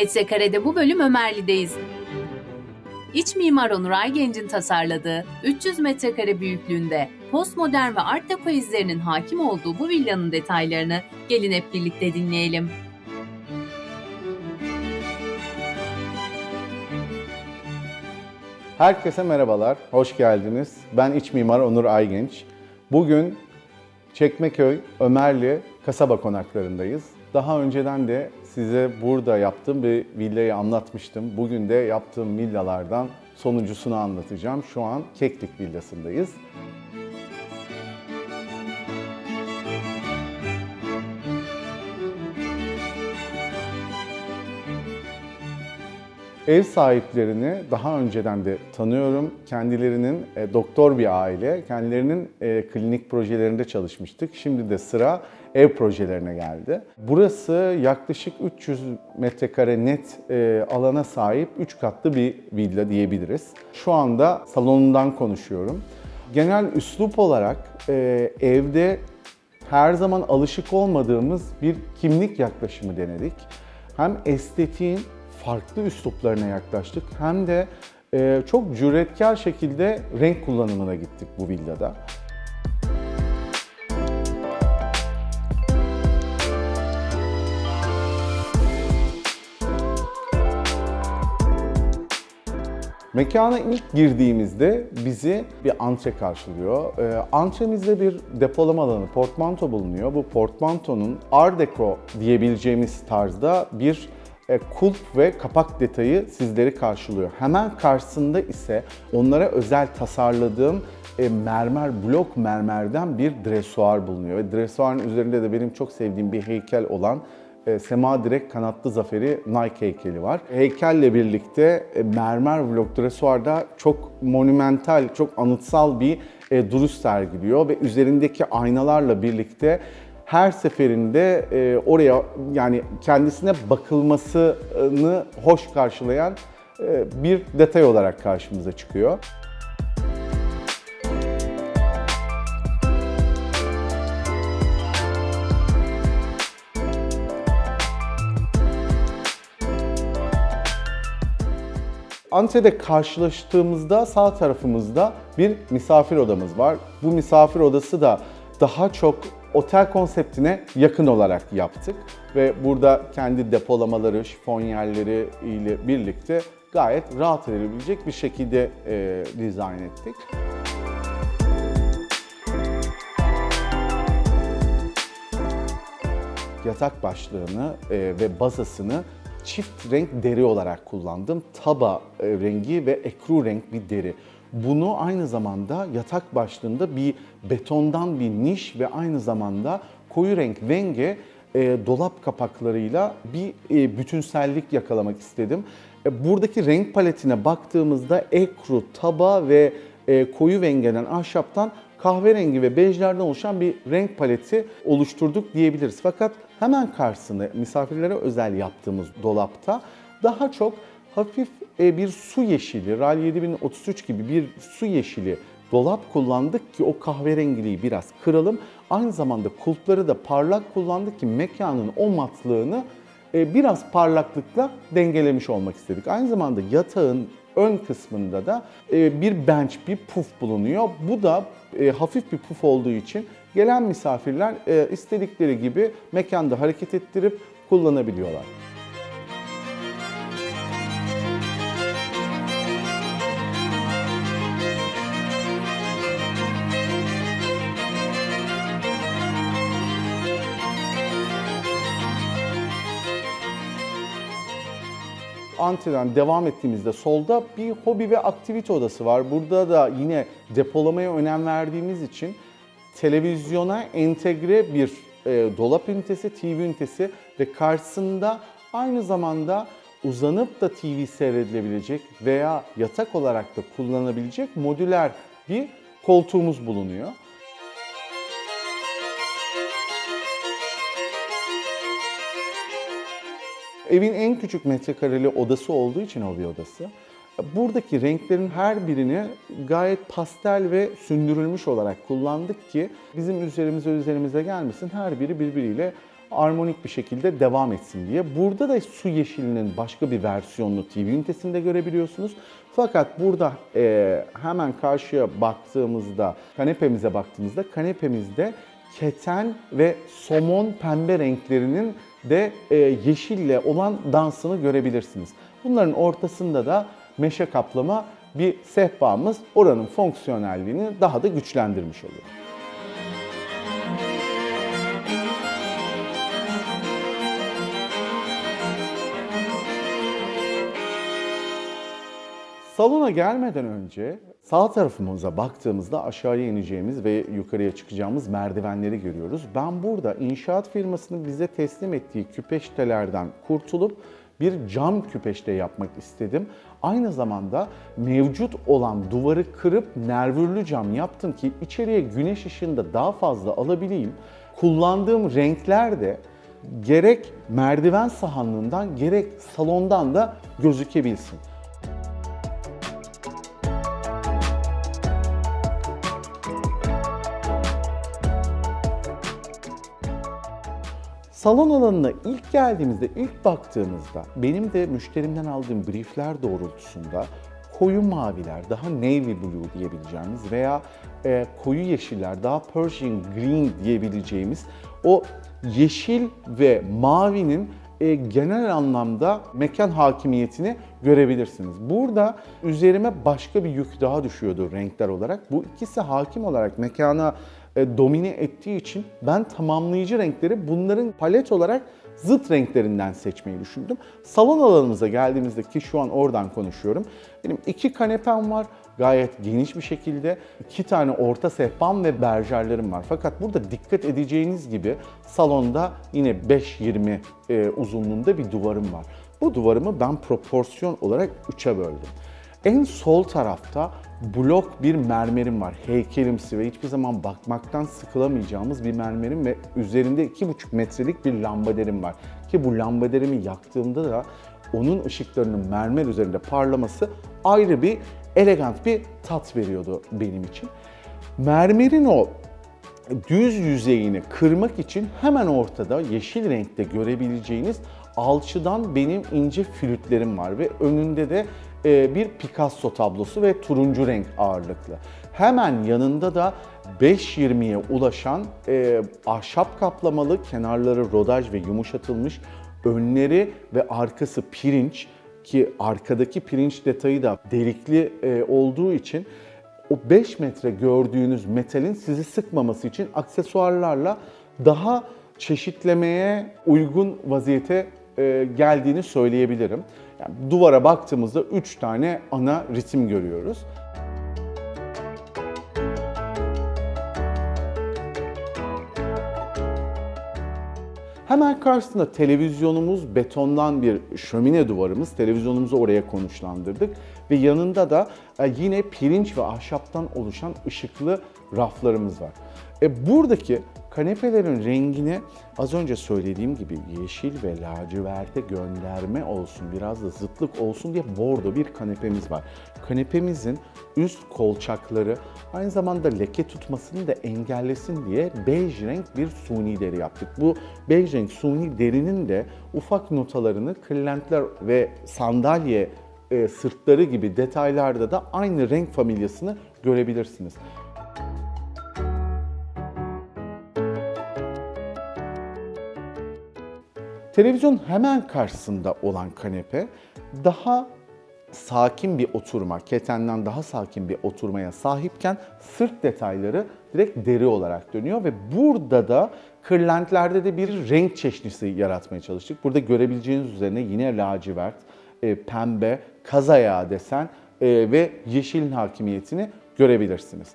Metrekarede bu bölüm Ömerli'deyiz. İç mimar Onur Aygenç'in tasarladığı 300 metrekare büyüklüğünde postmodern ve art deco izlerinin hakim olduğu bu villanın detaylarını gelin hep birlikte dinleyelim. Herkese merhabalar, hoş geldiniz. Ben iç mimar Onur Aygenç. Bugün Çekmeköy, Ömerli kasaba konaklarındayız. Daha önceden de size burada yaptığım bir villayı anlatmıştım. Bugün de yaptığım villalardan sonuncusunu anlatacağım. Şu an Keklik villasındayız. Ev sahiplerini daha önceden de tanıyorum. Kendilerinin e, doktor bir aile, kendilerinin e, klinik projelerinde çalışmıştık. Şimdi de sıra ev projelerine geldi. Burası yaklaşık 300 metrekare net e, alana sahip 3 katlı bir villa diyebiliriz. Şu anda salonundan konuşuyorum. Genel üslup olarak e, evde her zaman alışık olmadığımız bir kimlik yaklaşımı denedik. Hem estetiğin farklı üsluplarına yaklaştık hem de e, çok cüretkar şekilde renk kullanımına gittik bu villada. Mekana ilk girdiğimizde bizi bir antre karşılıyor. Ee, antremizde bir depolama alanı, portmanto bulunuyor. Bu portmantonun Art Deco diyebileceğimiz tarzda bir e, kulp ve kapak detayı sizleri karşılıyor. Hemen karşısında ise onlara özel tasarladığım e, mermer, blok mermerden bir dresuar bulunuyor. Ve dresuarın üzerinde de benim çok sevdiğim bir heykel olan e, Sema Direk Kanatlı Zaferi Nike heykeli var. Heykelle birlikte e, mermer blok dresuarda çok monumental, çok anıtsal bir e, duruş sergiliyor ve üzerindeki aynalarla birlikte her seferinde e, oraya yani kendisine bakılmasını hoş karşılayan e, bir detay olarak karşımıza çıkıyor. Antrede karşılaştığımızda sağ tarafımızda bir misafir odamız var. Bu misafir odası da daha çok otel konseptine yakın olarak yaptık ve burada kendi depolamaları, şifonyerleri ile birlikte gayet rahat edilebilecek bir şekilde e, dizayn ettik. Yatak başlığını e, ve bazasını çift renk deri olarak kullandım. Taba e, rengi ve ekru renk bir deri. Bunu aynı zamanda yatak başlığında bir betondan bir niş ve aynı zamanda koyu renk venge e, dolap kapaklarıyla bir e, bütünsellik yakalamak istedim. E, buradaki renk paletine baktığımızda ekru, taba ve e, koyu vengeden ahşaptan kahverengi ve bejlerden oluşan bir renk paleti oluşturduk diyebiliriz. Fakat hemen karşısında misafirlere özel yaptığımız dolapta daha çok hafif e, bir su yeşili, RAL 7033 gibi bir su yeşili dolap kullandık ki o kahverengiliği biraz kıralım. Aynı zamanda kulpları da parlak kullandık ki mekanın o matlığını e, biraz parlaklıkla dengelemiş olmak istedik. Aynı zamanda yatağın ön kısmında da e, bir bench, bir puf bulunuyor. Bu da hafif bir puf olduğu için gelen misafirler istedikleri gibi mekanda hareket ettirip kullanabiliyorlar. Antreden devam ettiğimizde solda bir hobi ve aktivite odası var. Burada da yine depolamaya önem verdiğimiz için televizyona entegre bir e, dolap ünitesi, TV ünitesi ve karşısında aynı zamanda uzanıp da TV seyredilebilecek veya yatak olarak da kullanılabilecek modüler bir koltuğumuz bulunuyor. Evin en küçük metrekareli odası olduğu için hobi odası. Buradaki renklerin her birini gayet pastel ve sündürülmüş olarak kullandık ki bizim üzerimize üzerimize gelmesin. Her biri birbiriyle armonik bir şekilde devam etsin diye. Burada da su yeşilinin başka bir versiyonunu TV ünitesinde görebiliyorsunuz. Fakat burada e, hemen karşıya baktığımızda, kanepemize baktığımızda kanepemizde keten ve somon pembe renklerinin de e, yeşille olan dansını görebilirsiniz. Bunların ortasında da meşe kaplama bir sehpamız oranın fonksiyonelliğini daha da güçlendirmiş oluyor. Salona gelmeden önce sağ tarafımıza baktığımızda aşağıya ineceğimiz ve yukarıya çıkacağımız merdivenleri görüyoruz. Ben burada inşaat firmasının bize teslim ettiği küpeştelerden kurtulup bir cam küpeşte yapmak istedim. Aynı zamanda mevcut olan duvarı kırıp nervürlü cam yaptım ki içeriye güneş ışığını da daha fazla alabileyim. Kullandığım renkler de gerek merdiven sahanlığından gerek salondan da gözükebilsin. Salon alanına ilk geldiğimizde, ilk baktığımızda benim de müşterimden aldığım briefler doğrultusunda koyu maviler, daha navy blue diyebileceğimiz veya e, koyu yeşiller, daha Persian green diyebileceğimiz o yeşil ve mavinin e, genel anlamda mekan hakimiyetini görebilirsiniz. Burada üzerime başka bir yük daha düşüyordu renkler olarak. Bu ikisi hakim olarak mekana domine ettiği için ben tamamlayıcı renkleri bunların palet olarak zıt renklerinden seçmeyi düşündüm. Salon alanımıza geldiğimizde ki şu an oradan konuşuyorum. Benim iki kanepem var. Gayet geniş bir şekilde iki tane orta sehpam ve berjerlerim var. Fakat burada dikkat edeceğiniz gibi salonda yine 5-20 e, uzunluğunda bir duvarım var. Bu duvarımı ben proporsiyon olarak 3'e böldüm. En sol tarafta blok bir mermerim var. Heykelimsi ve hiçbir zaman bakmaktan sıkılamayacağımız bir mermerim ve üzerinde 2,5 metrelik bir lambaderim var. Ki bu lambaderimi yaktığımda da onun ışıklarının mermer üzerinde parlaması ayrı bir elegant bir tat veriyordu benim için. Mermerin o düz yüzeyini kırmak için hemen ortada yeşil renkte görebileceğiniz alçıdan benim ince flütlerim var ve önünde de bir Picasso tablosu ve turuncu renk ağırlıklı. Hemen yanında da 5.20'ye ulaşan e, ahşap kaplamalı, kenarları rodaj ve yumuşatılmış, önleri ve arkası pirinç ki arkadaki pirinç detayı da delikli e, olduğu için o 5 metre gördüğünüz metalin sizi sıkmaması için aksesuarlarla daha çeşitlemeye uygun vaziyete e, geldiğini söyleyebilirim. Yani duvara baktığımızda 3 tane ana ritim görüyoruz. Hemen karşısında televizyonumuz, betondan bir şömine duvarımız. Televizyonumuzu oraya konuşlandırdık. Ve yanında da e, yine pirinç ve ahşaptan oluşan ışıklı raflarımız var. E buradaki kanepelerin rengini az önce söylediğim gibi yeşil ve laciverte gönderme olsun, biraz da zıtlık olsun diye bordo bir kanepemiz var. Kanepemizin üst kolçakları aynı zamanda leke tutmasını da engellesin diye bej renk bir suni deri yaptık. Bu bej renk suni derinin de ufak notalarını kırlentler ve sandalye e, sırtları gibi detaylarda da aynı renk familyasını görebilirsiniz. Televizyon hemen karşısında olan kanepe daha sakin bir oturma, ketenden daha sakin bir oturmaya sahipken sırt detayları direkt deri olarak dönüyor ve burada da kırlentlerde de bir renk çeşnisi yaratmaya çalıştık. Burada görebileceğiniz üzerine yine lacivert, e, pembe, kaz ayağı desen e, ve yeşilin hakimiyetini görebilirsiniz.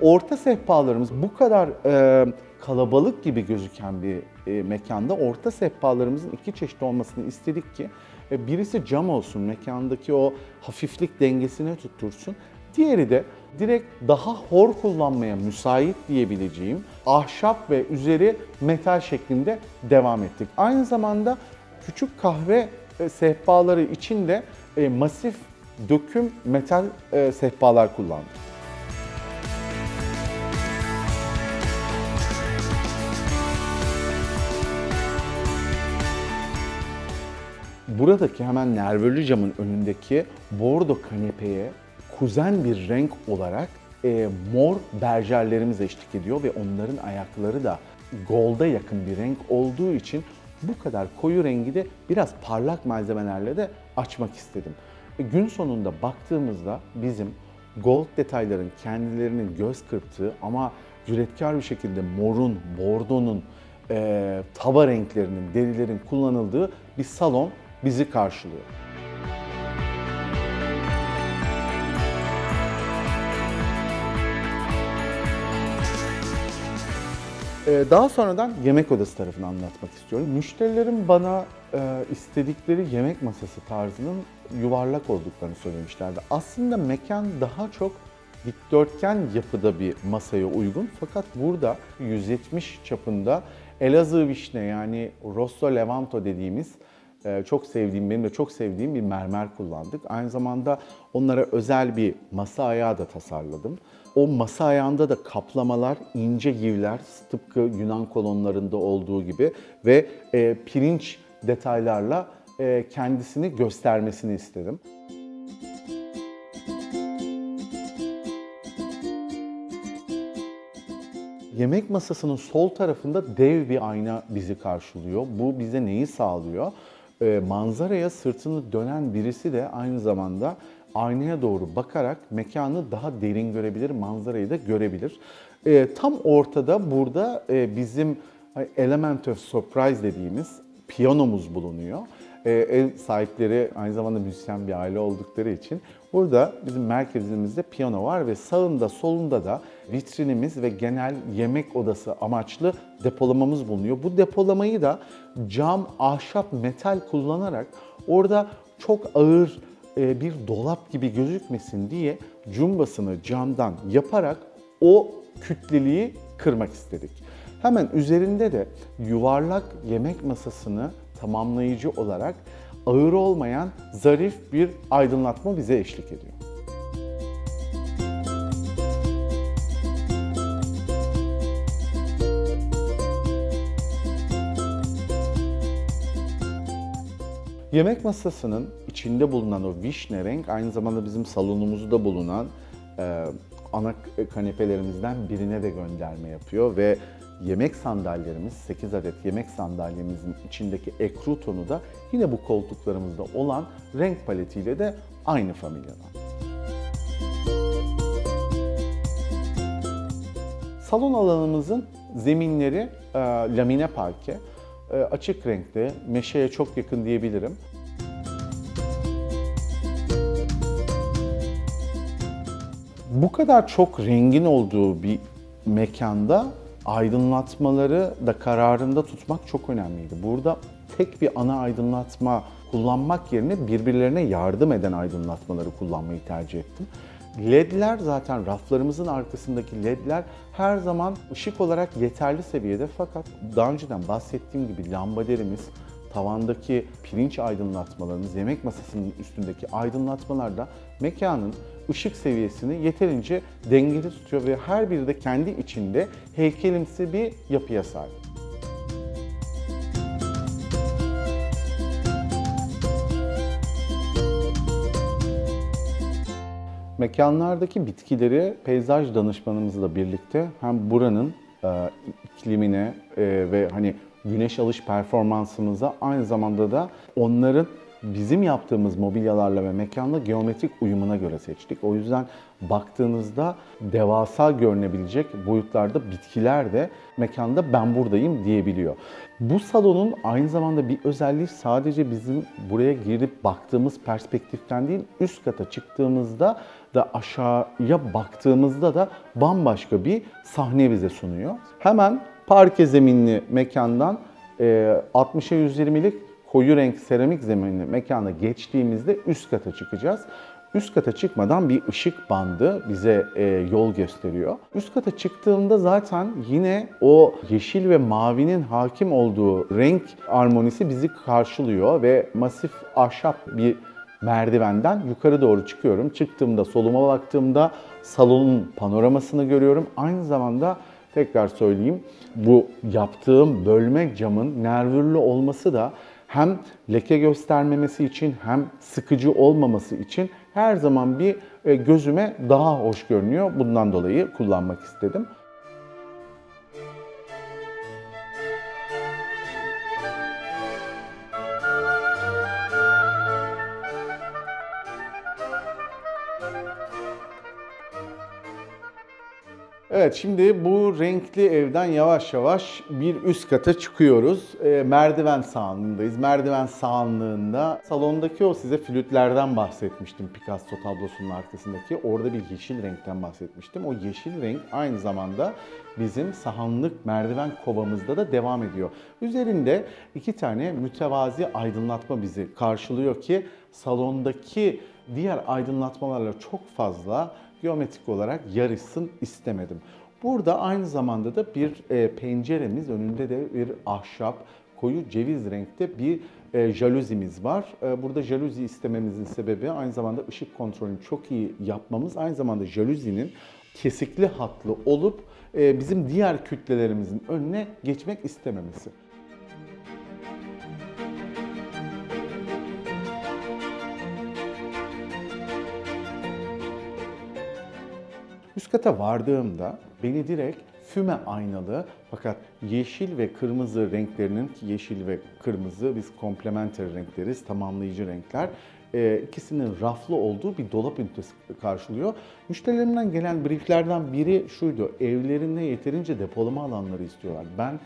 Orta sehpalarımız bu kadar e, kalabalık gibi gözüken bir e, mekanda orta sehpalarımızın iki çeşit olmasını istedik ki e, birisi cam olsun, mekandaki o hafiflik dengesini tuttursun. Diğeri de direkt daha hor kullanmaya müsait diyebileceğim ahşap ve üzeri metal şeklinde devam ettik. Aynı zamanda küçük kahve e, sehpaları için de e, masif döküm metal e, sehpalar kullandık. Buradaki hemen nervörlü camın önündeki bordo kanepeye kuzen bir renk olarak e, mor berjerlerimiz eşlik ediyor ve onların ayakları da golda yakın bir renk olduğu için bu kadar koyu rengi de biraz parlak malzemelerle de açmak istedim. E, gün sonunda baktığımızda bizim gold detayların kendilerinin göz kırptığı ama cüretkar bir şekilde morun, bordonun, e, tava renklerinin, derilerin kullanıldığı bir salon bizi karşılıyor. Ee, Daha sonradan yemek odası tarafını anlatmak istiyorum. Müşterilerim bana e, istedikleri yemek masası tarzının yuvarlak olduklarını söylemişlerdi. Aslında mekan daha çok dikdörtgen yapıda bir masaya uygun. Fakat burada 170 çapında Elazığ vişne yani Rosso Levanto dediğimiz çok sevdiğim, benim de çok sevdiğim bir mermer kullandık. Aynı zamanda onlara özel bir masa ayağı da tasarladım. O masa ayağında da kaplamalar, ince yivler tıpkı Yunan kolonlarında olduğu gibi ve e, pirinç detaylarla e, kendisini göstermesini istedim. Yemek masasının sol tarafında dev bir ayna bizi karşılıyor. Bu bize neyi sağlıyor? Ee, manzaraya sırtını dönen birisi de aynı zamanda aynaya doğru bakarak mekanı daha derin görebilir, manzarayı da görebilir. Ee, tam ortada burada e, bizim hani, element of surprise dediğimiz piyanomuz bulunuyor. Ee, ev sahipleri aynı zamanda müzisyen bir aile oldukları için burada bizim merkezimizde piyano var ve sağında solunda da vitrinimiz ve genel yemek odası amaçlı depolamamız bulunuyor. Bu depolamayı da cam, ahşap, metal kullanarak orada çok ağır e, bir dolap gibi gözükmesin diye cumbasını camdan yaparak o kütleliği kırmak istedik. Hemen üzerinde de yuvarlak yemek masasını tamamlayıcı olarak ağır olmayan zarif bir aydınlatma bize eşlik ediyor. Yemek masasının içinde bulunan o vişne renk aynı zamanda bizim salonumuzda bulunan e, ana kanepelerimizden birine de gönderme yapıyor ve yemek sandalyelerimiz 8 adet yemek sandalyemizin içindeki ekru tonu da yine bu koltuklarımızda olan renk paletiyle de aynı familyadan. Salon alanımızın zeminleri e, lamine parke. E, açık renkte, meşeye çok yakın diyebilirim. Bu kadar çok rengin olduğu bir mekanda aydınlatmaları da kararında tutmak çok önemliydi. Burada tek bir ana aydınlatma kullanmak yerine birbirlerine yardım eden aydınlatmaları kullanmayı tercih ettim. LED'ler zaten raflarımızın arkasındaki LED'ler her zaman ışık olarak yeterli seviyede fakat daha önceden bahsettiğim gibi lambaderimiz, tavandaki pirinç aydınlatmalarımız, yemek masasının üstündeki aydınlatmalar da mekanın ışık seviyesini yeterince dengeli tutuyor ve her biri de kendi içinde heykelimsi bir yapıya sahip. Mekanlardaki bitkileri peyzaj danışmanımızla birlikte hem buranın e, iklimine e, ve hani güneş alış performansımıza aynı zamanda da onların bizim yaptığımız mobilyalarla ve mekanla geometrik uyumuna göre seçtik. O yüzden baktığınızda devasa görünebilecek boyutlarda bitkiler de mekanda ben buradayım diyebiliyor. Bu salonun aynı zamanda bir özelliği sadece bizim buraya girip baktığımız perspektiften değil, üst kata çıktığımızda da aşağıya baktığımızda da bambaşka bir sahne bize sunuyor. Hemen parke zeminli mekandan e, 60'a 120'lik koyu renk seramik zeminli mekana geçtiğimizde üst kata çıkacağız. Üst kata çıkmadan bir ışık bandı bize e, yol gösteriyor. Üst kata çıktığımda zaten yine o yeşil ve mavinin hakim olduğu renk armonisi bizi karşılıyor ve masif ahşap bir merdivenden yukarı doğru çıkıyorum. Çıktığımda soluma baktığımda salonun panoramasını görüyorum. Aynı zamanda tekrar söyleyeyim bu yaptığım bölme camın nervürlü olması da hem leke göstermemesi için hem sıkıcı olmaması için her zaman bir e, gözüme daha hoş görünüyor. Bundan dolayı kullanmak istedim. Evet şimdi bu renkli evden yavaş yavaş bir üst kata çıkıyoruz. E, merdiven sağındayız. Merdiven sağlığında salondaki o size flütlerden bahsetmiştim Picasso tablosunun arkasındaki. Orada bir yeşil renkten bahsetmiştim. O yeşil renk aynı zamanda bizim sahanlık merdiven kovamızda da devam ediyor. Üzerinde iki tane mütevazi aydınlatma bizi karşılıyor ki salondaki diğer aydınlatmalarla çok fazla geometrik olarak yarışsın istemedim. Burada aynı zamanda da bir e, penceremiz, önünde de bir ahşap, koyu ceviz renkte bir e, jaluzimiz var. E, burada jaluzi istememizin sebebi aynı zamanda ışık kontrolünü çok iyi yapmamız. Aynı zamanda jaluzinin kesikli hatlı olup e, bizim diğer kütlelerimizin önüne geçmek istememesi. Üst kata vardığımda beni direkt füme aynalı fakat yeşil ve kırmızı renklerinin ki yeşil ve kırmızı biz komplementer renkleriz, tamamlayıcı renkler. E, ikisinin raflı olduğu bir dolap ünitesi karşılıyor. Müşterilerimden gelen brieflerden biri şuydu. Evlerinde yeterince depolama alanları istiyorlar. Ben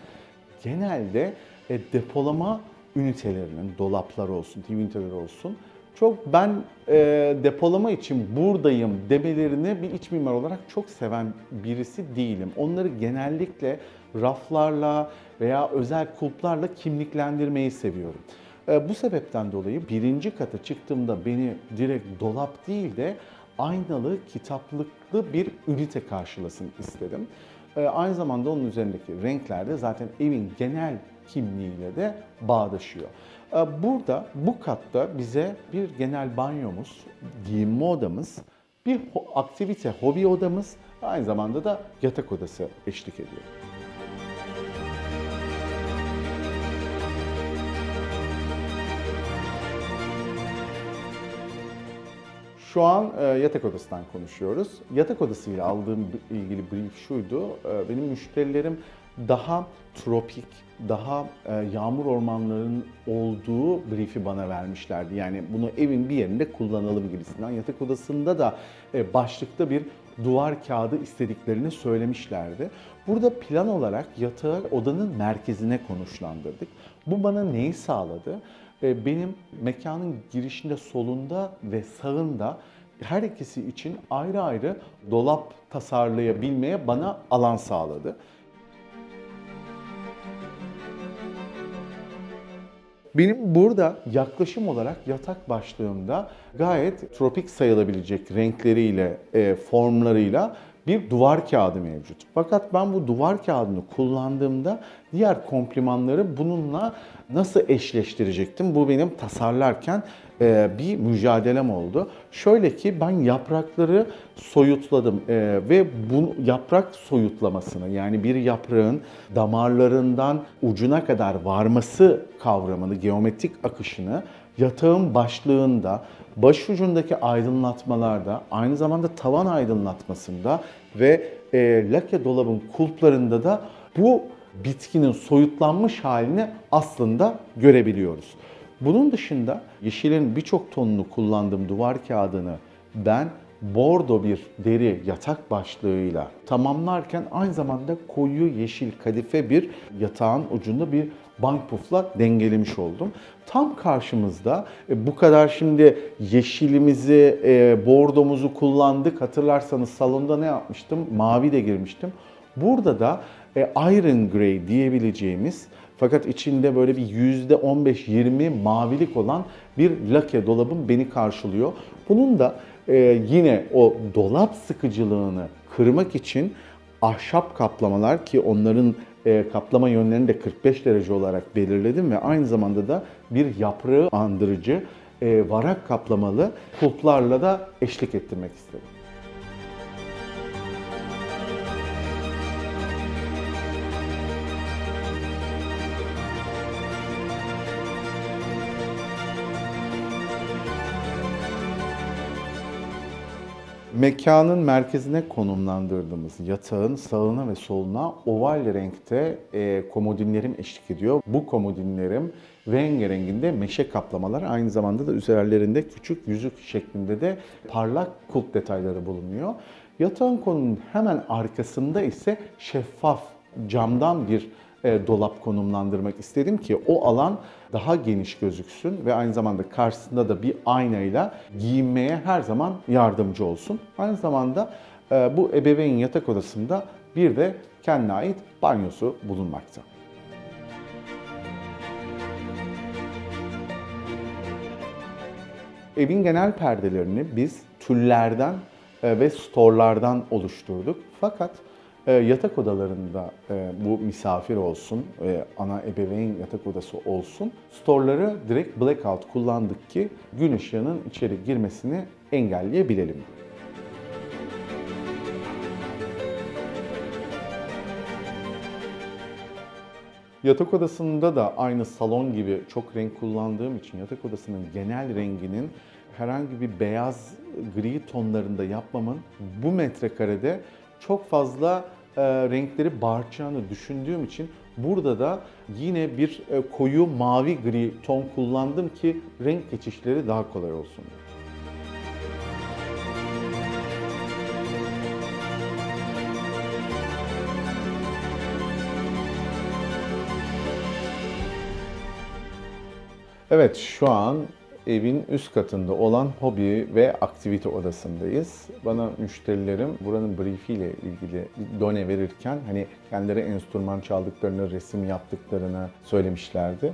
genelde e, depolama ünitelerinin, dolaplar olsun, TV üniteleri olsun çok ben e, depolama için buradayım demelerini bir iç mimar olarak çok seven birisi değilim. Onları genellikle raflarla veya özel kulplarla kimliklendirmeyi seviyorum. E, bu sebepten dolayı birinci kata çıktığımda beni direkt dolap değil de aynalı, kitaplıklı bir ünite karşılasın istedim. E, aynı zamanda onun üzerindeki renkler de zaten evin genel kimliğiyle de bağdaşıyor. Ee, Burada bu katta bize bir genel banyomuz, giyinme odamız, bir aktivite, hobi odamız, aynı zamanda da yatak odası eşlik ediyor. Şu an e, yatak odasından konuşuyoruz. Yatak odasıyla aldığım ilgili brief şuydu. E, benim müşterilerim daha tropik, daha e, yağmur ormanlarının olduğu brief'i bana vermişlerdi. Yani bunu evin bir yerinde kullanalım gibisinden. Yatak odasında da e, başlıkta bir duvar kağıdı istediklerini söylemişlerdi. Burada plan olarak yatağı odanın merkezine konuşlandırdık. Bu bana neyi sağladı? E, Benim mekanın girişinde solunda ve sağında her ikisi için ayrı ayrı dolap tasarlayabilmeye bana alan sağladı. Benim burada yaklaşım olarak yatak başlığımda gayet tropik sayılabilecek renkleriyle, e, formlarıyla bir duvar kağıdı mevcut. Fakat ben bu duvar kağıdını kullandığımda diğer komplimanları bununla nasıl eşleştirecektim? Bu benim tasarlarken bir mücadelem oldu. Şöyle ki ben yaprakları soyutladım e, ve bu yaprak soyutlamasını yani bir yaprağın damarlarından ucuna kadar varması kavramını, geometrik akışını yatağın başlığında, başucundaki aydınlatmalarda, aynı zamanda tavan aydınlatmasında ve e, lake dolabın kulplarında da bu bitkinin soyutlanmış halini aslında görebiliyoruz. Bunun dışında yeşilin birçok tonunu kullandığım duvar kağıdını ben bordo bir deri yatak başlığıyla tamamlarken aynı zamanda koyu yeşil kadife bir yatağın ucunda bir bank pufla dengelemiş oldum. Tam karşımızda e, bu kadar şimdi yeşilimizi, e, bordomuzu kullandık. Hatırlarsanız salonda ne yapmıştım? Mavi de girmiştim. Burada da e, Iron Grey diyebileceğimiz fakat içinde böyle bir yüzde 15-20 mavilik olan bir lake dolabım beni karşılıyor. Bunun da e, yine o dolap sıkıcılığını kırmak için ahşap kaplamalar ki onların e, kaplama yönlerini de 45 derece olarak belirledim ve aynı zamanda da bir yaprağı andırıcı e, varak kaplamalı kulplarla da eşlik ettirmek istedim. Mekanın merkezine konumlandırdığımız yatağın sağına ve soluna oval renkte e, komodinlerim eşlik ediyor. Bu komodinlerim rengarenkinde meşe kaplamalar aynı zamanda da üzerlerinde küçük yüzük şeklinde de parlak kulp detayları bulunuyor. Yatağın konumunun hemen arkasında ise şeffaf camdan bir dolap konumlandırmak istedim ki o alan daha geniş gözüksün ve aynı zamanda karşısında da bir aynayla giyinmeye her zaman yardımcı olsun. Aynı zamanda e, bu ebeveyn yatak odasında bir de kendine ait banyosu bulunmakta. Evin genel perdelerini biz tüllerden e, ve storlardan oluşturduk. Fakat e, yatak odalarında e, bu misafir olsun, e, ana ebeveyn yatak odası olsun, storları direkt blackout kullandık ki gün ışığının içeri girmesini engelleyebilelim. Yatak odasında da aynı salon gibi çok renk kullandığım için yatak odasının genel renginin herhangi bir beyaz gri tonlarında yapmamın bu metrekarede çok fazla e, renkleri bağıracağını düşündüğüm için burada da yine bir e, koyu mavi gri ton kullandım ki renk geçişleri daha kolay olsun. Evet, şu an evin üst katında olan hobi ve aktivite odasındayız. Bana müşterilerim buranın briefiyle ilgili done verirken hani kendileri enstrüman çaldıklarını, resim yaptıklarını söylemişlerdi.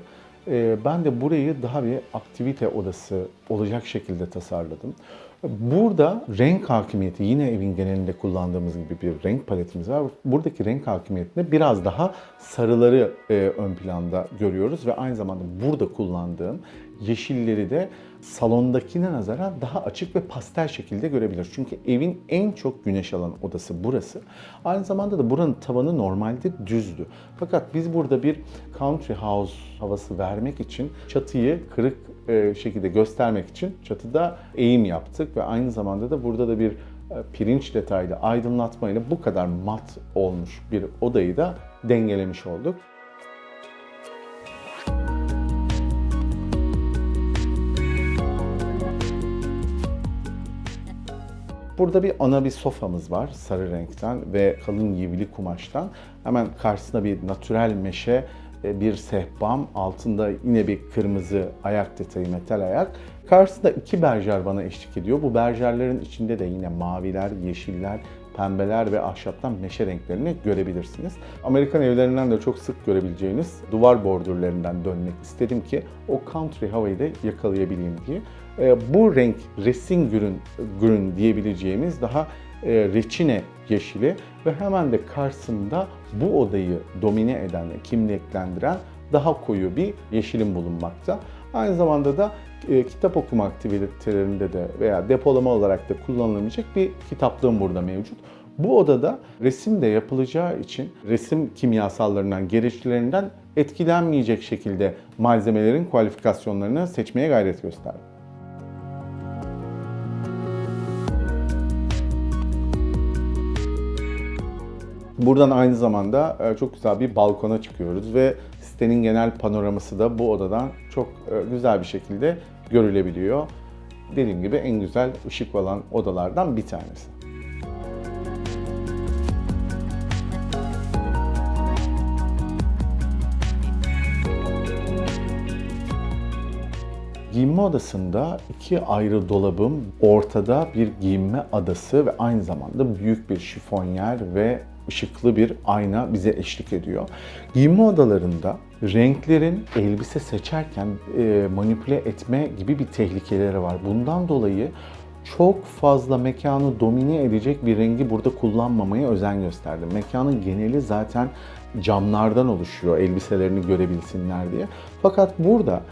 Ee, Ben de burayı daha bir aktivite odası olacak şekilde tasarladım. Burada renk hakimiyeti yine evin genelinde kullandığımız gibi bir renk paletimiz var. Buradaki renk hakimiyetinde biraz daha sarıları e, ön planda görüyoruz ve aynı zamanda burada kullandığım yeşilleri de salondakine nazaran daha açık ve pastel şekilde görebilir. Çünkü evin en çok güneş alan odası burası. Aynı zamanda da buranın tavanı normalde düzdü. Fakat biz burada bir country house havası vermek için çatıyı kırık e, şekilde göstermek için çatıda eğim yaptık ve aynı zamanda da burada da bir e, pirinç detaylı aydınlatmayla bu kadar mat olmuş bir odayı da dengelemiş olduk. Burada bir ana bir sofamız var sarı renkten ve kalın yivli kumaştan. Hemen karşısında bir natürel meşe e, bir sehpam, altında yine bir kırmızı ayak detayı, metal ayak. Karşısında iki berjer bana eşlik ediyor. Bu berjerlerin içinde de yine maviler, yeşiller, pembeler ve ahşaptan meşe renklerini görebilirsiniz. Amerikan evlerinden de çok sık görebileceğiniz duvar bordürlerinden dönmek istedim ki o country havayı da yakalayabileyim diye. E, Bu renk resin gürün, gürün diyebileceğimiz daha e, reçine yeşili ve hemen de karşısında bu odayı domine eden kimliklendiren daha koyu bir yeşilim bulunmakta. Aynı zamanda da e, kitap okuma aktivitelerinde de veya depolama olarak da kullanılabilecek bir kitaplığım burada mevcut. Bu odada resim de yapılacağı için resim kimyasallarından, gereçlerinden etkilenmeyecek şekilde malzemelerin kualifikasyonlarını seçmeye gayret gösterdim. Buradan aynı zamanda e, çok güzel bir balkona çıkıyoruz ve sitenin genel panoraması da bu odadan çok e, güzel bir şekilde görülebiliyor. Dediğim gibi en güzel ışık olan odalardan bir tanesi. Giyinme odasında iki ayrı dolabım, ortada bir giyinme adası ve aynı zamanda büyük bir şifonyer ve ışıklı bir ayna bize eşlik ediyor. Giyinme odalarında renklerin elbise seçerken e, manipüle etme gibi bir tehlikeleri var. Bundan dolayı çok fazla mekanı domine edecek bir rengi burada kullanmamaya özen gösterdim. Mekanın geneli zaten camlardan oluşuyor elbiselerini görebilsinler diye. Fakat burada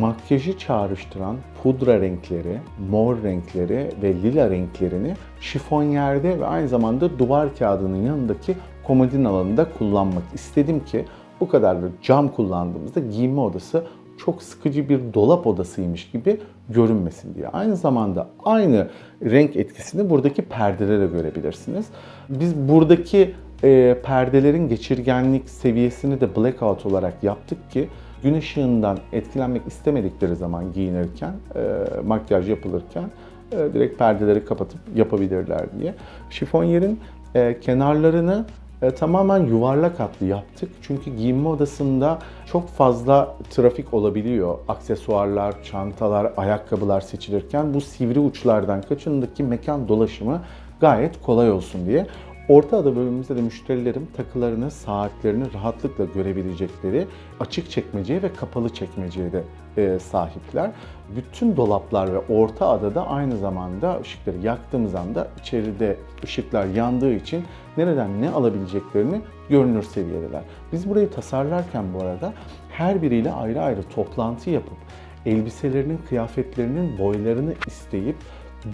makyajı çağrıştıran pudra renkleri, mor renkleri ve lila renklerini şifonyerde ve aynı zamanda duvar kağıdının yanındaki komodin alanında kullanmak istedim ki bu kadar da cam kullandığımızda giyinme odası çok sıkıcı bir dolap odasıymış gibi görünmesin diye. Aynı zamanda aynı renk etkisini buradaki perdelere görebilirsiniz. Biz buradaki e, perdelerin geçirgenlik seviyesini de blackout olarak yaptık ki gün ışığından etkilenmek istemedikleri zaman giyinirken, e, makyaj yapılırken e, direkt perdeleri kapatıp yapabilirler diye. Şifonyerin e, kenarlarını e, tamamen yuvarlak hatlı yaptık. Çünkü giyinme odasında çok fazla trafik olabiliyor. Aksesuarlar, çantalar, ayakkabılar seçilirken bu sivri uçlardan kaçındaki mekan dolaşımı gayet kolay olsun diye. Orta ada bölümümüzde de müşterilerim takılarını, saatlerini rahatlıkla görebilecekleri açık çekmeceye ve kapalı çekmeceye de e, sahipler. Bütün dolaplar ve orta adada aynı zamanda ışıkları yaktığımız anda içeride ışıklar yandığı için nereden ne alabileceklerini görünür seviyedeler. Biz burayı tasarlarken bu arada her biriyle ayrı ayrı toplantı yapıp elbiselerinin, kıyafetlerinin boylarını isteyip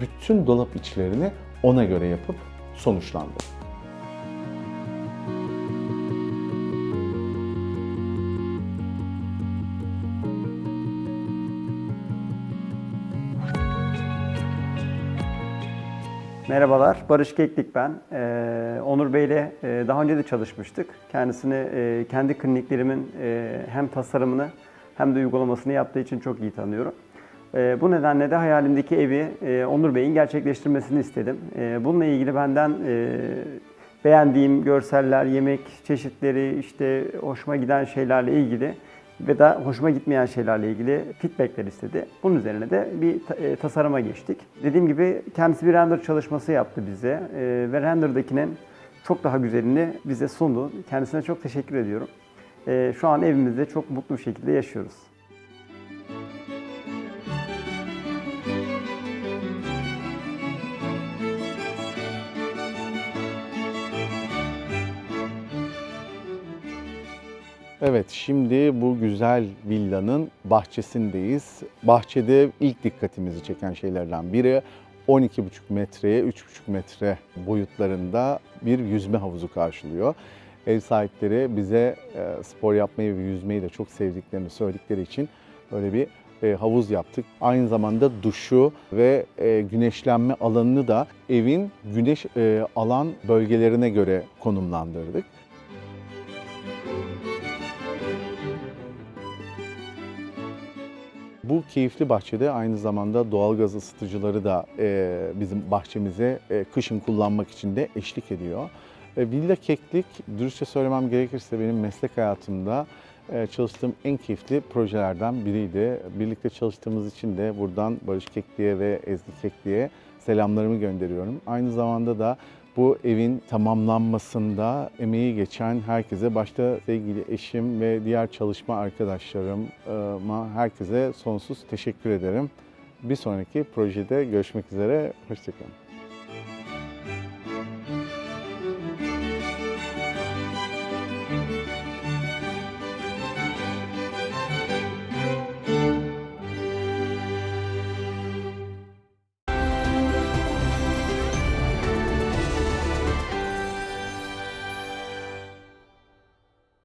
bütün dolap içlerini ona göre yapıp sonuçlandı. Merhabalar, Barış Keklik ben. Ee, Onur Bey ile e, daha önce de çalışmıştık. Kendisini e, kendi kliniklerimin e, hem tasarımını hem de uygulamasını yaptığı için çok iyi tanıyorum. E, bu nedenle de hayalimdeki evi e, Onur Bey'in gerçekleştirmesini istedim. E, bununla ilgili benden e, beğendiğim görseller, yemek çeşitleri, işte hoşuma giden şeylerle ilgili ve da hoşuma gitmeyen şeylerle ilgili feedbackler istedi. Bunun üzerine de bir e, tasarıma geçtik. Dediğim gibi kendisi bir render çalışması yaptı bize e, ve render'dakinin çok daha güzelini bize sundu. Kendisine çok teşekkür ediyorum. E, şu an evimizde çok mutlu bir şekilde yaşıyoruz. Evet, şimdi bu güzel villanın bahçesindeyiz. Bahçede ilk dikkatimizi çeken şeylerden biri 12,5 metreye 3,5 metre boyutlarında bir yüzme havuzu karşılıyor. Ev sahipleri bize e, spor yapmayı ve yüzmeyi de çok sevdiklerini söyledikleri için böyle bir e, havuz yaptık. Aynı zamanda duşu ve e, güneşlenme alanını da evin güneş alan bölgelerine göre konumlandırdık. Bu keyifli bahçede aynı zamanda doğalgaz ısıtıcıları da e, bizim bahçemize e, kışın kullanmak için de eşlik ediyor. E, Villa Keklik, dürüstçe söylemem gerekirse benim meslek hayatımda e, çalıştığım en keyifli projelerden biriydi. Birlikte çalıştığımız için de buradan Barış Keklik'e ve Ezgi Keklik'e selamlarımı gönderiyorum. Aynı zamanda da bu evin tamamlanmasında emeği geçen herkese, başta sevgili eşim ve diğer çalışma arkadaşlarıma herkese sonsuz teşekkür ederim. Bir sonraki projede görüşmek üzere, hoşçakalın.